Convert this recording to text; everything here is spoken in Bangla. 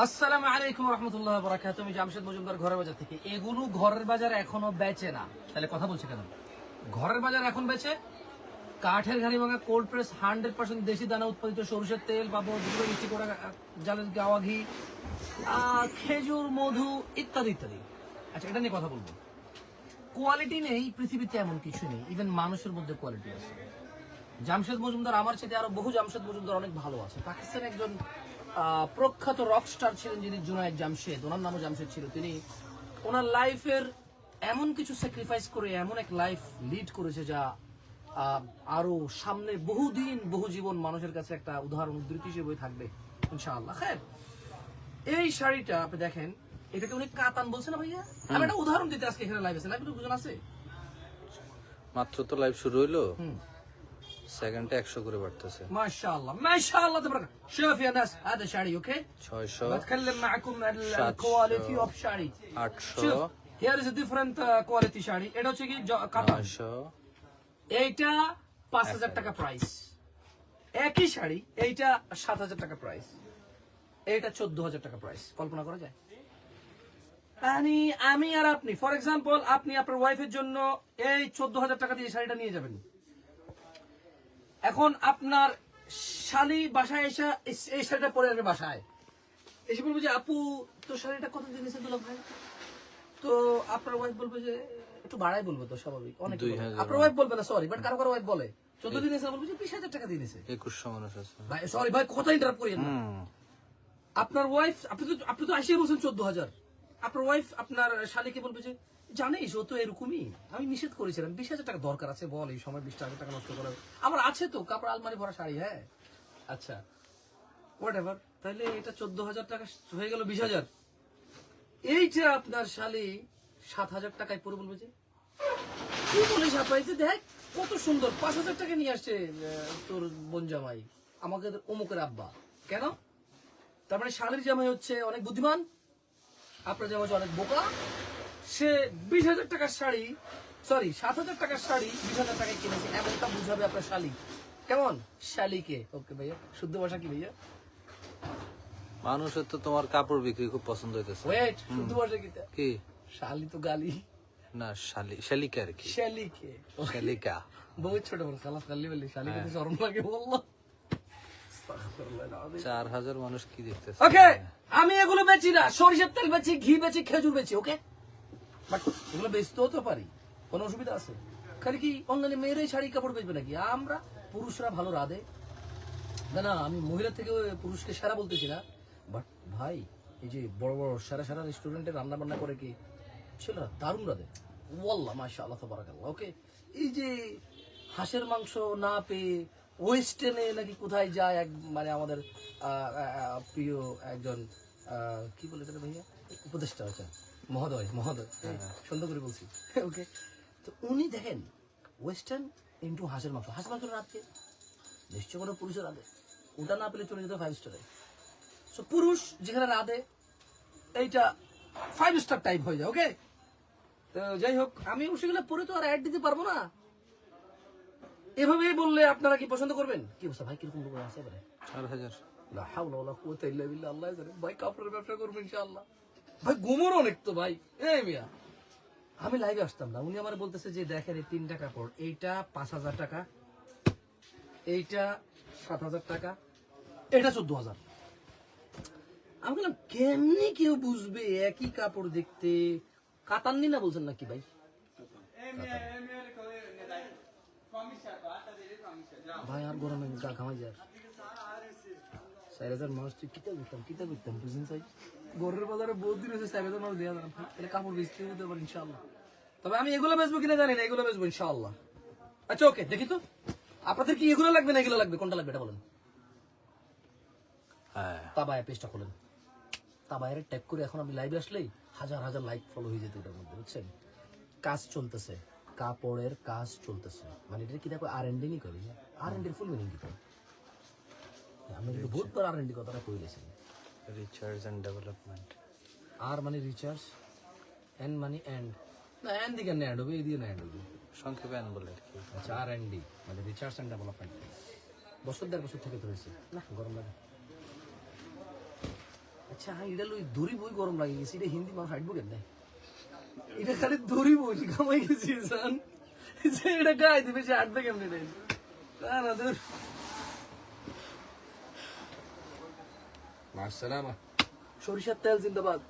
আসসালামু আলাইকুম রহমতুল্লাহ বরাকাত আমি জামশেদ মজুমদার ঘরের বাজার থেকে। এগুলো ঘরের বাজার এখনও বেচে না। তাহলে কথা বলছে কেন? ঘরের বাজার এখন বেচে? কাঠের ঘানি ভাঙা কোল্ড প্রেস হান্ড্রেড পার্সেন্ট দেশি দানা উৎপাদিত সরষের তেল পাবো, দুটো মিষ্টি করা জালের গাওয়া ঘি খেজুর, মধু ইত্যাদি ইত্যাদি। আচ্ছা এটা নিয়ে কথা বলব। কোয়ালিটি নেই, পৃথিবীতে এমন কিছু নেই। ইভেন মানুষের মধ্যে কোয়ালিটি আছে। জামশেদ মজুমদার আমার সাথে আরও বহু জামশেদ মজুমদার অনেক ভালো আছে। পাকিস্তানের একজন প্রখ্যাত রক স্টার ছিলেন যিনি জুনায়দ জামশেদ। ওনার নামও জামশেদ ছিল। তিনি ওনার লাইফের এমন কিছু স্যাক্রিফাইস করে এমন এক লাইফ লিড করেছে যা আরও সামনে বহুদিন বহু জীবন মানুষের কাছে একটা উদাহরণ উদ্ধৃতি হিসেবে থাকবে ইনশাআল্লাহ। হ্যাঁ এই শাড়িটা আপনি দেখেন এটাকে উনি কাতান বলছেন না ভাইয়া? আমি একটা উদাহরণ দিতে আজকে এখানে লাইভ আছে লাইভ বুঝুন আছে? মাত্র তো লাইভ শুরু হইল। হুম। সেকেন্ডে একশো করে বাড়তেছে ما شاء الله ما شاء الله تبارك شوف يا ناس هذا شعري اوكي ছয়শো بتكلم معكم عن شات الكواليتي شو. اوف شعري আটশো شوف here is a different uh, quality sari এটা হচ্ছে কি জ- কাতান নয়শো এইটা পাঁচ হাজার টাকা প্রাইস একই শাড়ি এইটা সাত হাজার টাকা প্রাইস এইটা চোদ্দ হাজার টাকা প্রাইস কল্পনা করা যায় আমি আমি আর আপনি ফর এক্সাম্পল আপনি আপনার ওয়াইফের জন্য এই চোদ্দ হাজার টাকা দিয়ে শাড়িটা নিয়ে যাবেন এখন আপনার শালি বাসায় এসে এই- শাড়িটা পরে আসবে বাসায়। এসে বলব যে আপু তো শাড়িটা কত দিনেছে দুলা ভাই? তো আপনার ওয়াইফ বলবে যে একটু বাড়াই বলব তো স্বাভাবিক। অনেক আপনার ওয়াইফ বলবে না সরি বাট কারও কারও ওয়াইফ বলে। চোদ্দ দিন এসে বলবে যে বিশ হাজার টাকা দিয়েছে একুশশো মানুষ আছে ভাই সরি ভাই কথা ইন্টারাপ্ট না। আপনার ওয়াইফ আপনি তো আপনি তো আসিয়ে বলছেন চোদ্দ হাজার। আপনার ওয়াইফ আপনার শালিকে বলবে যে জানিস, ও তো এরকমই। আমি নিষেধ করেছিলাম, বিশ হাজার টাকা দরকার আছে, বল, এই সময় বিশ হাজার টাকা নষ্ট করা। আমার আছে তো, কাপড়, আলমারি ভরা শাড়ি হ্যাঁ? আচ্ছা হোয়াট এভার তাহলে এটা চোদ্দ হাজার টাকা হয়ে গেল বিশ হাজার। এইটা আপনার শালি, সাত হাজার টাকায় পরে বলবে যে, কি বলিস যে দেখ, কত সুন্দর, পাঁচ হাজার টাকা নিয়ে আসছে তোর বোন জামাই আমাকে অমুকের আব্বা। কেন? তার মানে শালির জামাই হচ্ছে অনেক বুদ্ধিমান, আপনার জামাই হচ্ছে অনেক বোকা সে বিশ হাজার টাকার শাড়ি সরি সাত হাজার টাকার শাড়ি বিশ হাজার টাকায় কিনেছে। এমনটা বুঝাবে আপনার শালি কেমন? শালিকে। ওকে ভাইয়া শুদ্ধ ভাষা কি ভাইয়া? মানুষের তো তোমার কাপড় বিক্রি খুব পছন্দ হইতেছে। ওয়েট শুদ্ধ ভাষা কি কি? শালি তো গালি। না শালি শালিকা আর কি। শালিকে। শালিকা। বহুত ছোট বড় খালাস খালি বললি শালিকে তো শরম লাগে বলল। চার হাজার মানুষ কি দেখতেছে? ওকে আমি এগুলো বেচি না সরিষার তেল বেচি ঘি বেচি খেজুর বেচি ওকে? বাট এগুলো বেচতেও তো পারি, কোনো অসুবিধা আছে? খালি কি অনলাইনে মেয়েরাই শাড়ি কাপড় বেচবে নাকি? আমরা পুরুষরা ভালো রাধে। না না, আমি মহিলা থেকে পুরুষকে সেরা বলতেছি না। বাট ভাই, এই যে বড় বড় সেরা সেরা রেস্টুরেন্টে রান্না বান্না করে কি? ছেলেরা দারুণ রাধে। ওয়াল্লাহ মাশা আল্লাহ তাবারাকাল্লাহ ওকে এই যে হাঁসের মাংস না পেয়ে ওয়েস্টার্নে নাকি কোথায় যায় এক মানে আমাদের প্রিয় একজন কি বলে ভাইয়া? উপদেষ্টা আচ্ছা মহোদয় মহোদয়। হ্যাঁ, সুন্দর করে বলছি। ওকে তো উনি দেখেন ওয়েস্টার্ন ইন্টু হাঁসের মাংস। হাঁসের মাংস রাখছে নিশ্চয় কোনো পুরুষের রাধে। ওটা না পেলে চলে যেত ফাইভ স্টারে সো পুরুষ যেখানে রাধে এইটা ফাইভ স্টার টাইপ হয়ে যায় ওকে তো যাই হোক আমি সেগুলো পরে তো আর অ্যাড দিতে পারব না। এভাবে বললে আপনারা কি পছন্দ করবেন? কি অবস্থা ভাই? কীরকম লোক আছে এবারে? চার হাজার। লা হাওলা ওয়ালা কুওয়াতা ইল্লা বিল্লাহ আল্লাহ জানে। ভাই কাপড়ের ব্যবসা করব ইনশাআল্লাহ। ভাই গুমর অনেক তো ভাই। এই মিয়া। আমি লাইভে আসতাম না। উনি আমার বলতেছে যে দেখেন এই তিনটা কাপড় এইটা পাঁচ হাজার টাকা এইটা সাত হাজার টাকা এটা চোদ্দ হাজার। আমি বললাম কেমনি কেউ বুঝবে? একই কাপড় দেখতে? কাতাননি না বলছেন নাকি ভাই? ভাই আর গরমে গা ঘামাই যায়। চার হাজার মানুষ তুই কিতা করতাম কিতা করতাম বুঝলেন চাই? গরের বাজারে বহুত দিন হয়েছে চার হাজার মানুষ দেওয়া যাবে তাহলে কাপড় বেচতে পারে ইনশাল্লাহ তবে আমি এগুলো বেচবো কিনা জানি না এগুলো বেচবো ইনশাল্লাহ আচ্ছা ওকে দেখি তো। আপনাদের কি এগুলো লাগবে না এগুলো লাগবে? কোনটা লাগবে এটা বলেন। হ্যাঁ। তাবায়া পেজটা খোলেন। তাবায়ের ট্যাগ করে এখন আমি লাইভে আসলেই হাজার হাজার লাইক ফলো হয়ে যেত এটার মধ্যে বুঝছেন? কাজ চলতেছে। কাপড়ের কাজ চলতেছে। মানে এটা কি দেখো আর এন্ডিংই করি? আর এন্ডির ফুল মিনিং কি করে আমি কিন্তু বহুতবার আর এন্ডি কথাটা কই গেছি রিচার্জ এন্ড ডেভেলপমেন্ট আর মানে রিচার্জ এন মানে এন্ড না এন দিকে এন্ড হবে এই দিয়ে না এন্ড হবে। সংক্ষেপে আন বলে আর কি। আচ্ছা আর এন ডি মানে রিচার্জ অ্যান্ড ডেভেলপমেন্ট বছর দেড় বছর থেকে না গরম লাগে। চা এটা লই দড়ি বই গরম লাগে গেছে। এটা হিন্দি মানুষ হাঁটবো কেন এটা খালি দড়ি বই কামাই গেছি যে এটা গায়ে দিবে সে হাঁটবে কেমনি না না মাসালামা সরিষার তেল জিন্দাবাদ।